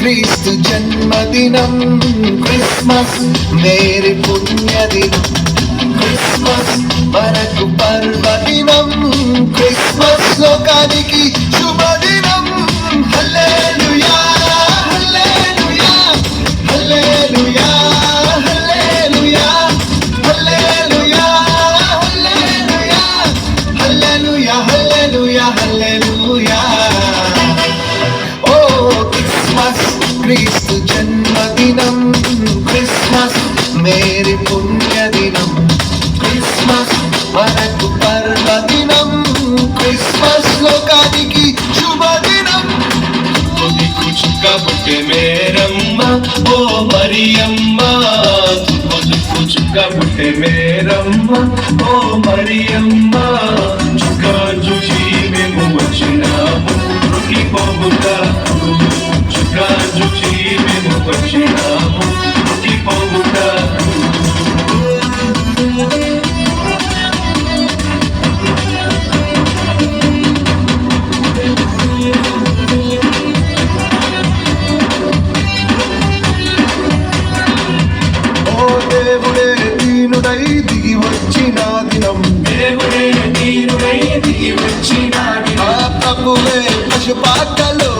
ക്രിസ്തു ജന്മദിനം ക്രിസ്മസ് നേരെ പുണ്യദിനം. క్రిస్మస్ మనకు పర్వదినం. క్రిస్మస్ లోకానికి శుభదినం. Hallelujah hallelujah hallelujah hallelujah hallelujah hallelujah hallelujah hallelujah హల్లెలూయా. ఓ క్రిస్మస్ క్రీస్తు జన్మదినం. క్రిస్మస్ మేరీ పుణ్య లోకానికి శుభదినం. నీకు చుక్క పుట్టే మేరమ్మ ఓ మరియమ్మ. దిక్కు చుక్క పుట్టే మేరమ్మ ఓ మరియమ్మ. ফুলে খুশবু কালো